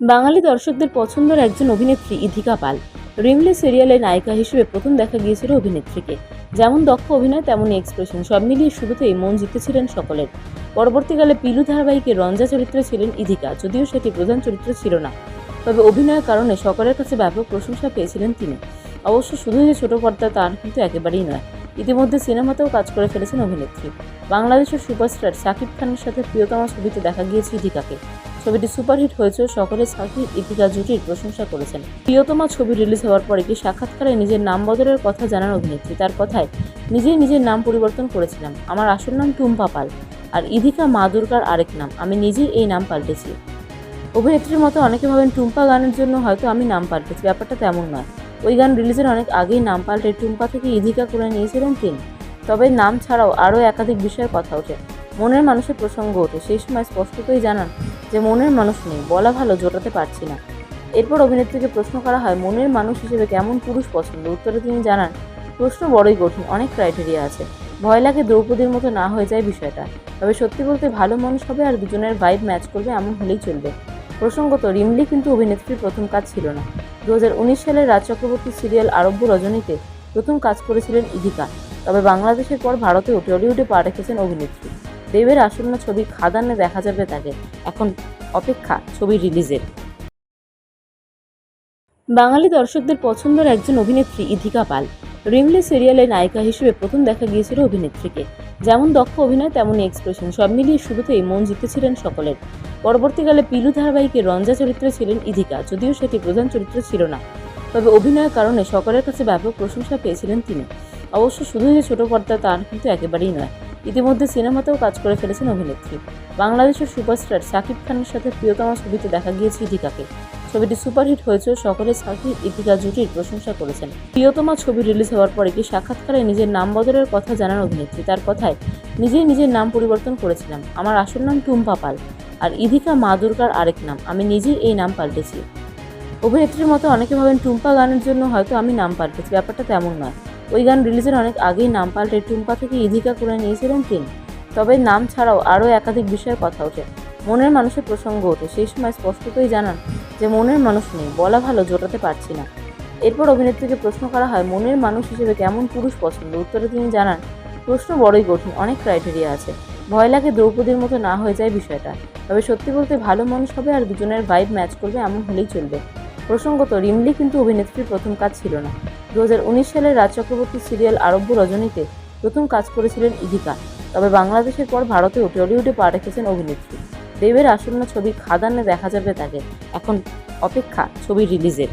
বাঙালি দর্শকদের পছন্দের একজন অভিনেত্রী ইধিকা পাল। রিমলি সিরিয়ালে নায়িকা হিসেবে প্রথম দেখা গিয়েছিল অভিনেত্রীকে। যেমন দক্ষ অভিনয় তেমনই এক্সপ্রেশন। সব মিলিয়ে শুরুতেই মন জিতেছিলেন সকলের। পরবর্তীকালে পিলু ধারাবাহিকে রঞ্জা চরিত্রে ছিলেন ইধিকা, যদিও সেটি প্রধান চরিত্র ছিল না। তবে অভিনয়ের কারণে সকলের কাছে ব্যাপক প্রশংসা পেয়েছিলেন তিনি। অবশ্য শুধু যে ছোট পর্দা তার কিন্তু একেবারেই নয়, ইতিমধ্যে সিনেমাতেও কাজ করে ফেলেছেন অভিনেত্রী। বাংলাদেশের সুপারস্টার শাকিব খানের সাথে প্রিয়তমা ছবিতে দেখা গিয়েছে ইধিকাকে। ছবিটি সুপারহিট হয়েছে সকলে সাকিব ইতিকা জুটির প্রশংসা করেছেন। প্রিয়তমা ছবি রিলিজ হওয়ার পর একটি সাক্ষাৎকারে নিজের নাম বদলের কথা জানান অভিনেত্রী? তার কথায়, নিজেই নিজের নাম পরিবর্তন করেছিলাম। আমার আসল নাম টুম্পা পাল আর ইধিকা মা দুর্গার আরেক নাম। আমি নিজেই এই নাম পাল্টেছি। অভিনেত্রীর মতো, অনেকে ভাবেন টুম্পা গানের জন্য হয়তো আমি নাম পাল্টেছি। ব্যাপারটা তেমন নয়। ওই গান রিলিজের অনেক আগেই নাম পাল্টে টুম্পা থেকে ইধিকা করে নিয়েছিলেন তিনি। তবে নাম ছাড়াও আরও একাধিক বিষয়ে কথা ওঠে। মনের মানুষের প্রসঙ্গ ওঠে। সেই সময় স্পষ্টতই জানান যে মনের মানুষ নেই, বলা ভালো, জোটাতে পারছি না। এরপর অভিনেত্রীকে প্রশ্ন করা হয়, মনের মানুষ হিসেবে কেমন পুরুষ পছন্দ? উত্তরে তিনি জানান, প্রশ্ন বড়ই কঠিন, অনেক ক্রাইটেরিয়া আছে। ভয় লাগে দ্রৌপদীর মতো না হয়ে যায় বিষয়টা। তবে সত্যি বলতে ভালো মানুষ হবে আর দুজনের ভাইব ম্যাচ করবে, এমন হলেই চলবে। প্রসঙ্গত, রিমলি কিন্তু অভিনেত্রীর প্রথম কাজ ছিল না। দু সালে রাজ চক্রবর্তী সিরিয়াল আরব্য রজনীতে প্রথম কাজ করেছিলেন ইধিকা তবে বাংলাদেশের পর ভারতেও টলিউডে পা রেখেছেন অভিনেত্রী। দেবের আসন্ন ছবি খাদানে দেখা যাবে তাকে। এখন অপেক্ষা ছবি রিলিজের। বাঙালি দর্শকদের পছন্দের একজন অভিনেত্রী ইধিকা পাল। রিমলি সিরিয়ালে নায়িকা হিসেবে প্রথম দেখা গিয়েছিল অভিনেত্রীকে। যেমন দক্ষ অভিনয়, তেমনই এক্সপ্রেশন সব মিলিয়ে শুরুতেই মন জিতেছিলেন সকলের। পরবর্তীকালে পিলু ধারাবাহিকে রঞ্জা চরিত্রে ছিলেন ইধিকা, যদিও সেটি প্রধান চরিত্র ছিল না। তবে অভিনয়ের কারণে সকলের কাছে ব্যাপক প্রশংসা পেয়েছিলেন তিনি। অবশ্য শুধু যে ছোট পর্দা তার কিন্তু একেবারেই নয়। ইতিমধ্যে সিনেমাতেও কাজ করে ফেলেছেন অভিনেত্রী। বাংলাদেশের সুপারস্টার শাকিব খানের সাথে প্রিয়তমা ছবিতে দেখা গিয়েছে ইধিকাকে ছবিটি সুপারহিট হয়েছে সকলে সাকিব ইতিকা জুটির প্রশংসা করেছেন। প্রিয়তমা ছবি রিলিজ হওয়ার পর একটি সাক্ষাৎকারে নিজের নাম বদলের কথা জানান অভিনেত্রী? তার কথায়, নিজেই নিজের নাম পরিবর্তন করেছিলাম। আমার আসল নাম টুম্পা পাল আর ইধিকা মা দুর্গার আরেক নাম। আমি নিজেই এই নাম পাল্টেছি। অভিনেত্রীর মতো, অনেকে ভাবেন টুম্পা গানের জন্য হয়তো আমি নাম পাল্টেছি। ব্যাপারটা তেমন নয়। ওই গান রিলিজের অনেক আগেই নাম পাল্টে টুম্পা থেকে ইধিকা করে নিয়েছিলেন তিনি। তবে নাম ছাড়াও আরও একাধিক বিষয়ে কথা ওঠে। মনের মানুষের প্রসঙ্গ ওঠে। সেই সময় স্পষ্টতই জানান যে, মনের মানুষ নেই, বলা ভালো, জোটাতে পারছি না। এরপর অভিনেত্রীকে প্রশ্ন করা হয়, মনের মানুষ হিসেবে কেমন পুরুষ পছন্দ? উত্তরে তিনি জানান, প্রশ্ন বড়ই কঠিন, অনেক ক্রাইটেরিয়া আছে। ভয় লাগে দ্রৌপদীর মতো না হয়ে যায় বিষয়টা। তবে সত্যি বলতে ভালো মানুষ হবে আর দুজনের ভাইব ম্যাচ করবে এমন হলেই চলবে। প্রসঙ্গত, রিমলি কিন্তু অভিনেত্রীর প্রথম কাজ ছিল না। দু সালে রাজ চক্রবর্তী সিরিয়াল আরব্য রজনীতে প্রথম কাজ করেছিলেন ইধিকা তবে বাংলাদেশের পর ভারতেও টলিউডে পা রেখেছেন অভিনেত্রী। দেবের আসন্ন ছবি খাদানে দেখা যাবে তাকে। এখন অপেক্ষা ছবি রিলিজের।